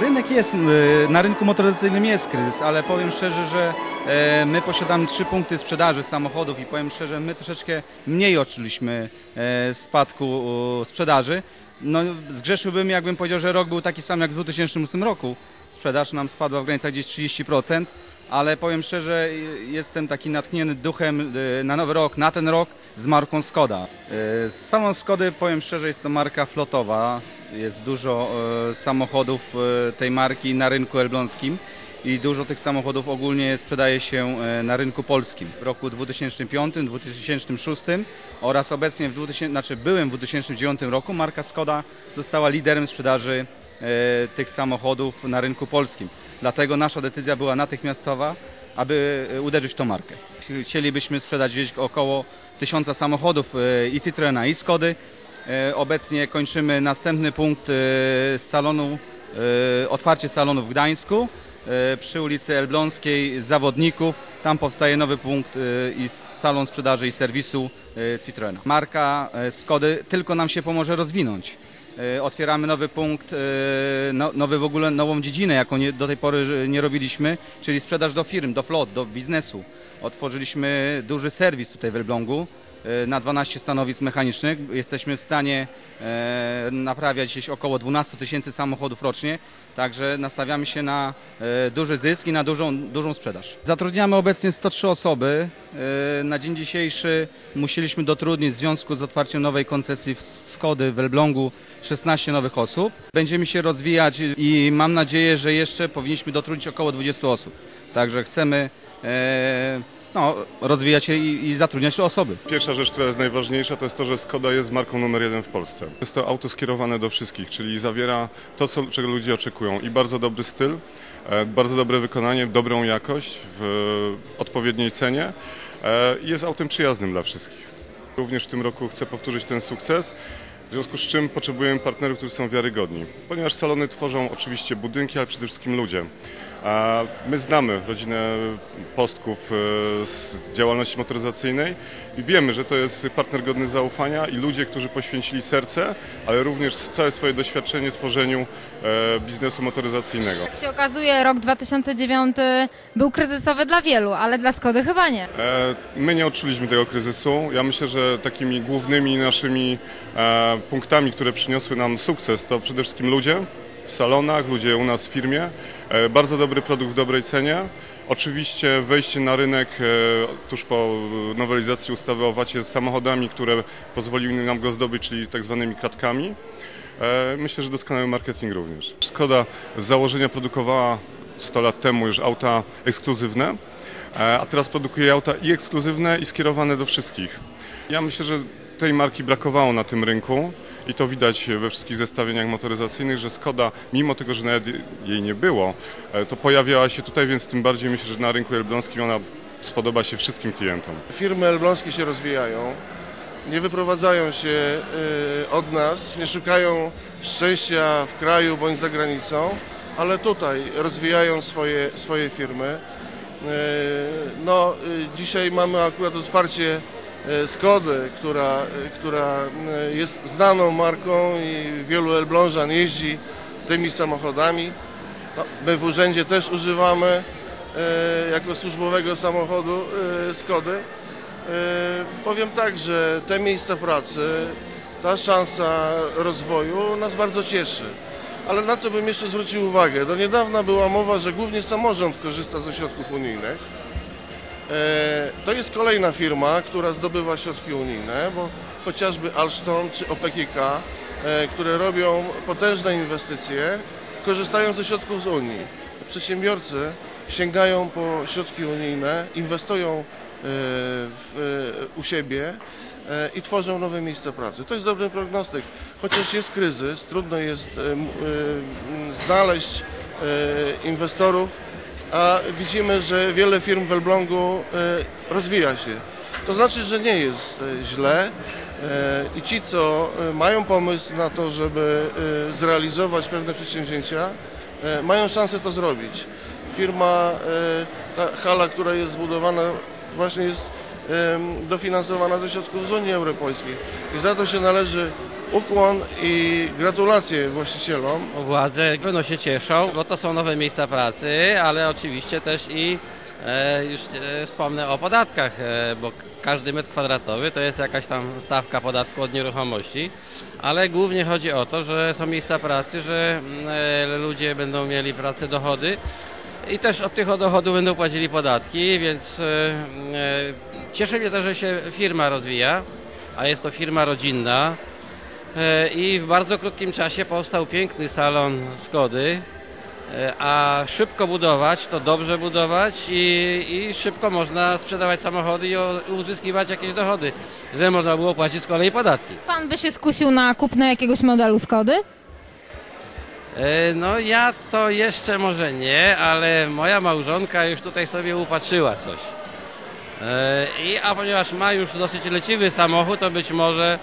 Rynek jest, y, na rynku motoryzacyjnym jest kryzys, ale powiem szczerze, że e, my posiadamy trzy punkty sprzedaży samochodów i powiem szczerze, my troszeczkę mniej odczuliśmy e, spadku sprzedaży. No, zgrzeszyłbym, jakbym powiedział, że rok był taki sam jak w 2008 roku. Sprzedaż nam spadła w granicach gdzieś 30%, ale powiem szczerze, jestem taki natchniony duchem y, na nowy rok, na ten rok z marką Skoda. Y, Salon Skody, powiem szczerze, jest to marka flotowa. Jest dużo e, samochodów e, tej marki na rynku elbląskim i dużo tych samochodów ogólnie sprzedaje się e, na rynku polskim. W roku 2005, 2006 oraz obecnie w 2000, znaczy byłem w 2009 roku marka Skoda została liderem sprzedaży tych samochodów na rynku polskim. Dlatego nasza decyzja była natychmiastowa, aby uderzyć w tą markę. Chcielibyśmy sprzedać około tysiąca samochodów i Citroena i Skody. E, Obecnie kończymy następny punkt e, salonu, e, otwarcie salonu w Gdańsku przy ulicy Elbląskiej Zawodników. Tam powstaje nowy punkt i salon sprzedaży i serwisu Citroena. Marka Skody tylko nam się pomoże rozwinąć. Otwieramy nowy punkt, no- nowy w ogóle nową dziedzinę, jaką do tej pory nie robiliśmy, czyli sprzedaż do firm, do flot, do biznesu. Otworzyliśmy duży serwis tutaj w Elblągu na 12 stanowisk mechanicznych. Jesteśmy w stanie e, naprawiać gdzieś około 12 tysięcy samochodów rocznie, także nastawiamy się na e, duży zysk i na dużą, dużą sprzedaż. Zatrudniamy obecnie 103 osoby. E, Na dzień dzisiejszy musieliśmy dotrudnić w związku z otwarciem nowej koncesji w Skody w Elblągu 16 nowych osób. Będziemy się rozwijać i mam nadzieję, że jeszcze powinniśmy dotrudnić około 20 osób. Także chcemy e, no, rozwijać się i, i zatrudniać osoby. Pierwsza rzecz, która jest najważniejsza, to jest to, że Skoda jest marką numer jeden w Polsce. Jest to auto skierowane do wszystkich, czyli zawiera to, co, czego ludzie oczekują i bardzo dobry styl, e, bardzo dobre wykonanie, dobrą jakość w odpowiedniej cenie e, i jest autem przyjaznym dla wszystkich. Również w tym roku chcę powtórzyć ten sukces, w związku z czym potrzebujemy partnerów, którzy są wiarygodni, ponieważ salony tworzą oczywiście budynki, ale przede wszystkim ludzie. A My znamy rodzinę Postków e, z działalności motoryzacyjnej i wiemy, że to jest partner godny zaufania i ludzie, którzy poświęcili serce, ale również całe swoje doświadczenie w tworzeniu e, biznesu motoryzacyjnego. Jak się okazuje, rok 2009 był kryzysowy dla wielu, ale dla Skody chyba nie. E, My nie odczuliśmy tego kryzysu. Ja myślę, że takimi głównymi naszymi punktami, które przyniosły nam sukces, to przede wszystkim ludzie w salonach, ludzie u nas w firmie, bardzo dobry produkt w dobrej cenie. Oczywiście wejście na rynek e, tuż po nowelizacji ustawy o VAT-ie z samochodami, które pozwoliły nam go zdobyć, czyli tak zwanymi kratkami. E, Myślę, że doskonały marketing również. Skoda z założenia produkowała 100 lat temu już auta ekskluzywne, e, a teraz produkuje auta i ekskluzywne, i skierowane do wszystkich. Ja myślę, że tej marki brakowało na tym rynku i to widać we wszystkich zestawieniach motoryzacyjnych, że Skoda, mimo tego, że nawet jej nie było, e, to pojawiała się tutaj, więc tym bardziej myślę, że na rynku elbląskim ona spodoba się wszystkim klientom. Firmy elbląskie się rozwijają, nie wyprowadzają się y, od nas, nie szukają szczęścia w kraju bądź za granicą, ale tutaj rozwijają swoje, swoje firmy. Y, No, dzisiaj mamy akurat otwarcie Skody, która, y, która y, jest znaną marką i wielu elblążan jeździ tymi samochodami. No, my w urzędzie też używamy e, jako służbowego samochodu e, Skody. E, Powiem tak, że te miejsca pracy, ta szansa rozwoju nas bardzo cieszy. Ale na co bym jeszcze zwrócił uwagę? Do niedawna była mowa, że głównie samorząd korzysta ze środków unijnych. E, To jest kolejna firma, która zdobywa środki unijne, bo chociażby Alstom czy OPKK, e, które robią potężne inwestycje, korzystają ze środków z Unii. Przedsiębiorcy sięgają po środki unijne, inwestują e, w, u siebie i tworzą nowe miejsca pracy. To jest dobry prognostyk. Chociaż jest kryzys, trudno jest znaleźć inwestorów, a widzimy, że wiele firm w Elblągu e, rozwija się. To znaczy, że nie jest e, źle e, i ci, co mają pomysł na to, żeby zrealizować pewne przedsięwzięcia, mają szansę to zrobić. Firma, ta hala, która jest zbudowana, właśnie jest dofinansowana ze środków z Unii Europejskiej i za to się należy ukłon i gratulacje właścicielom. Władze pewno się cieszą, bo to są nowe miejsca pracy, ale oczywiście też i e, już e, wspomnę o podatkach, e, bo każdy metr kwadratowy to jest jakaś tam stawka podatku od nieruchomości, ale głównie chodzi o to, że są miejsca pracy, że mm, e, ludzie będą mieli pracę, dochody i też od tych dochodów będą płacili podatki, więc e, e, cieszy mnie też, że się firma rozwija, a jest to firma rodzinna. E, I w bardzo krótkim czasie powstał piękny salon Skody, E, a szybko budować to dobrze budować i, i szybko można sprzedawać samochody i o- uzyskiwać jakieś dochody, że można było płacić z kolei podatki. Pan by się skusił na kupno jakiegoś modelu Skody? E, No ja to jeszcze może nie, ale moja małżonka już tutaj sobie upatrzyła coś. I, a ponieważ ma już dosyć leciwy samochód, to być może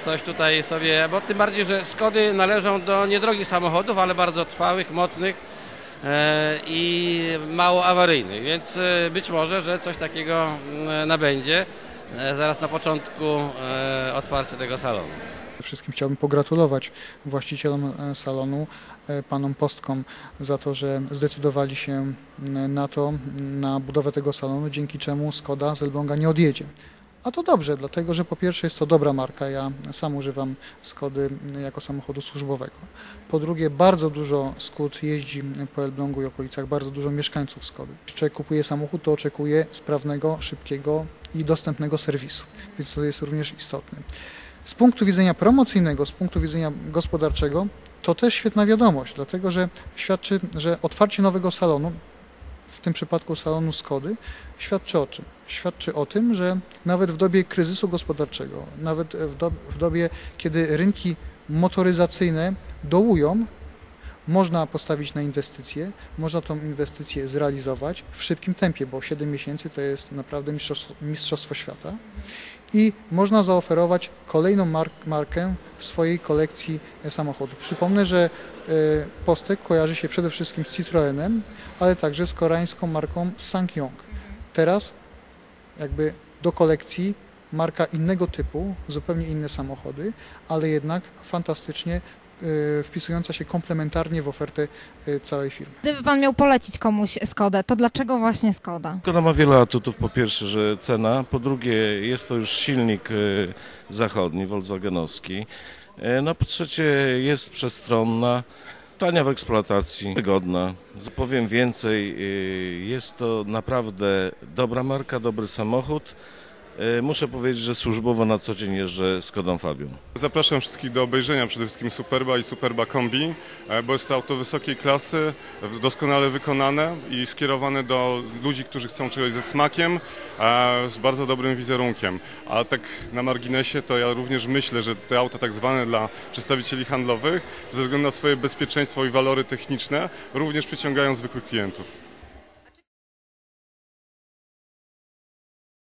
coś tutaj sobie, bo tym bardziej, że Skody należą do niedrogich samochodów, ale bardzo trwałych, mocnych e, i mało awaryjnych, więc e, być może, że coś takiego nabędzie e, zaraz na początku e, otwarcia tego salonu. Wszystkim chciałbym pogratulować właścicielom e, salonu, e, panom Postkom za to, że zdecydowali się na to, na budowę tego salonu, dzięki czemu Skoda z Elbląga nie odjedzie. A to dobrze, dlatego że po pierwsze jest to dobra marka, ja sam używam Skody jako samochodu służbowego. Po drugie bardzo dużo Skód jeździ po Elblągu i okolicach, bardzo dużo mieszkańców Skody. Człowiek kupuje samochód, to oczekuje sprawnego, szybkiego i dostępnego serwisu, więc to jest również istotne. Z punktu widzenia promocyjnego, z punktu widzenia gospodarczego, to też świetna wiadomość, dlatego że świadczy, że otwarcie nowego salonu, w tym przypadku salonu Skody, świadczy o czym? Świadczy o tym, że nawet w dobie kryzysu gospodarczego, nawet w, do, w dobie, kiedy rynki motoryzacyjne dołują, można postawić na inwestycje, można tą inwestycję zrealizować w szybkim tempie, bo 7 miesięcy to jest naprawdę mistrzostwo, mistrzostwo świata i można zaoferować kolejną mark markę w swojej kolekcji e, samochodów. Przypomnę, że e, Postek kojarzy się przede wszystkim z Citroenem, ale także z koreańską marką Sangyong. Teraz jakby do kolekcji marka innego typu, zupełnie inne samochody, ale jednak fantastycznie wpisująca się komplementarnie w ofertę e, całej firmy. Gdyby pan miał polecić komuś Skodę, to dlaczego właśnie Skoda? Skoda ma wiele atutów. Po pierwsze, że cena. Po drugie, jest to już silnik e, zachodni, volkswagenowski. No po trzecie, jest przestronna, tania w eksploatacji, wygodna. Powiem więcej, jest to naprawdę dobra marka, dobry samochód. E, Muszę powiedzieć, że służbowo na co dzień jeżdżę Skodą Fabią. Zapraszam wszystkich do obejrzenia przede wszystkim Superba i Superba Kombi, e, bo jest to auto wysokiej klasy, doskonale wykonane i skierowane do ludzi, którzy chcą czegoś ze smakiem, z bardzo dobrym wizerunkiem. A tak na marginesie to ja również myślę, że te auta tak zwane dla przedstawicieli handlowych, ze względu na swoje bezpieczeństwo i walory techniczne, również przyciągają zwykłych klientów.